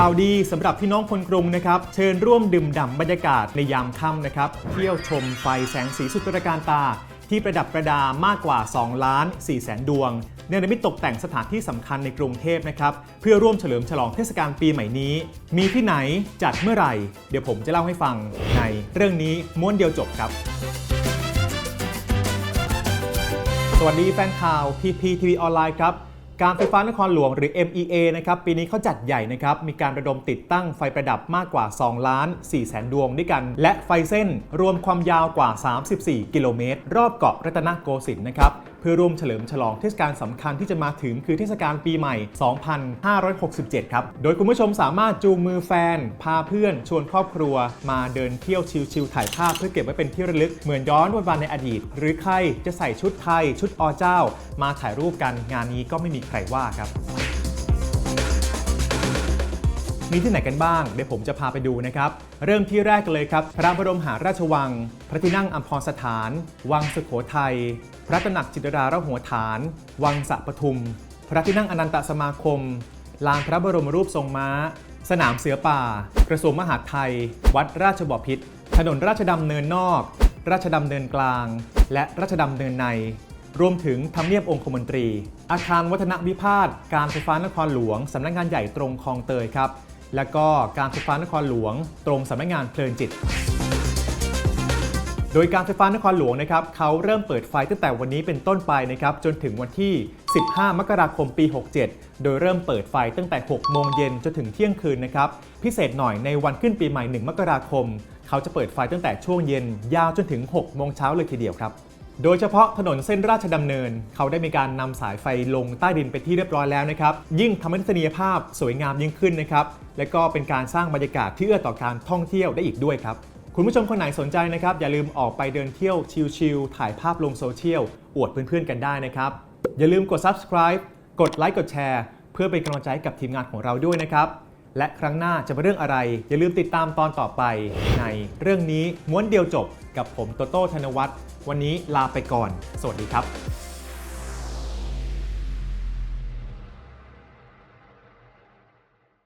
ข่าวดีสำหรับพี่น้องคนกรุงนะครับ เชิญร่วมดื่มด่ำบรรยากาศในยามค่ำนะครับ เที่ยวชมไฟแสงสีสุดตระการตา ที่ประดับประดามากกว่า 2 ล้าน4แสนดวงเนรมิตตกแต่งสถานที่สำคัญในกรุงเทพนะครับ เพื่อร่วมเฉลิมฉลองเทศกาลปีใหม่นี้ มีที่ไหนจัดเมื่อไหร่ เดี๋ยวผมจะเล่าให้ฟังในเรื่องนี้ม้วนเดียวจบครับ สวัสดีแฟนข่าว PPTV ออนไลน์ครับ การไฟฟ้านครหลวงหรือ MEA นะครับปีนี้เขาจัดใหญ่นะครับมีการระดมติดตั้งไฟประดับมากกว่า 2 ล้าน4แสนดวงด้วยกัน และไฟเส้นรวมความยาวกว่า 34 กิโลเมตร รอบเกาะรัตนโกสินทร์นะครับ พื่อร่วมเฉลิมฉลองเทศกาลสำคัญที่จะมาถึงคือเทศกาลปีใหม่ 2567 ครับ โดยคุณผู้ชมสามารถจูงมือแฟน พาเพื่อน ชวนครอบครัว มาเดินเที่ยวชิลๆถ่ายภาพเพื่อเก็บไว้เป็นที่ระลึกเหมือนย้อนวันวานในอดีต หรือใครจะใส่ชุดไทย ชุดอเจ้า มาถ่ายรูปกันงานนี้ก็ไม่มีใครว่าครับ มีที่ไหนกันบ้าง เดี๋ยวผมจะพาไปดูนะครับ เริ่มที่แรกเลยครับ พระบรมหาราชวัง พระที่นั่งอัมพรสถาน วังสุโขทัย พระตำหนักจิตรดาระหัวฐาน วังสะปทุม พระที่นั่งอนันตสมาคม ลานพระบรมรูปทรงม้า สนามเสือป่า กระทรวงมหาดไทย วัดราชบพิตร ถนนราชดำเนินนอก ราชดำเนินกลาง และราชดำเนินในรวมถึงทำเนียบองคมนตรี อาคารวัฒนวิพาทการไฟฟ้านครหลวง สำนักงานใหญ่ตรงคลองเตยครับ และก็การไฟฟ้านครหลวง ตรงสำนักงานเพลินจิต โดยการไฟฟ้านครหลวงนะครับเขาเริ่มเปิดไฟตั้งแต่วันนี้เป็นต้นไปนะครับจนถึงวันที่ 15 มกราคมปี 67 โดยเริ่มเปิดไฟตั้งแต่ 6 โมงเย็นจนถึงเที่ยงคืนนะครับพิเศษหน่อยในวันขึ้นปีใหม่ 1 มกราคม เขาจะเปิดไฟตั้งแต่ช่วงเย็นยาวจนถึง 6 โมงเช้าเลยทีเดียวครับ โดยเฉพาะถนนเส้นราชดำเนิน เขาได้มีการนำสายไฟลงใต้ดินไปที่เรียบร้อยแล้วนะครับ ยิ่งทำให้ทัศนียภาพสวยงามยิ่งขึ้นนะครับ และก็เป็นการสร้างบรรยากาศที่เอื้อต่อการท่องเที่ยวได้อีกด้วยครับ คุณผู้ชมคนไหนสนใจนะครับ อย่าลืมออกไปเดินเที่ยวชิลๆถ่ายภาพลงโซเชียลอวดเพื่อนๆกันได้นะครับ อย่าลืมกด subscribe กดไลค์กดแชร์ เพื่อเป็นกำลังใจกับทีมงานของเราด้วยนะครับ และครั้งหน้าจะเป็นเรื่องอะไร อย่าลืมติดตามตอนต่อไป ในเรื่องนี้ม้วนเดียวจบกับผมโตโต้ธนวัฒน์วันนี้ลาไปก่อน สวัสดีครับ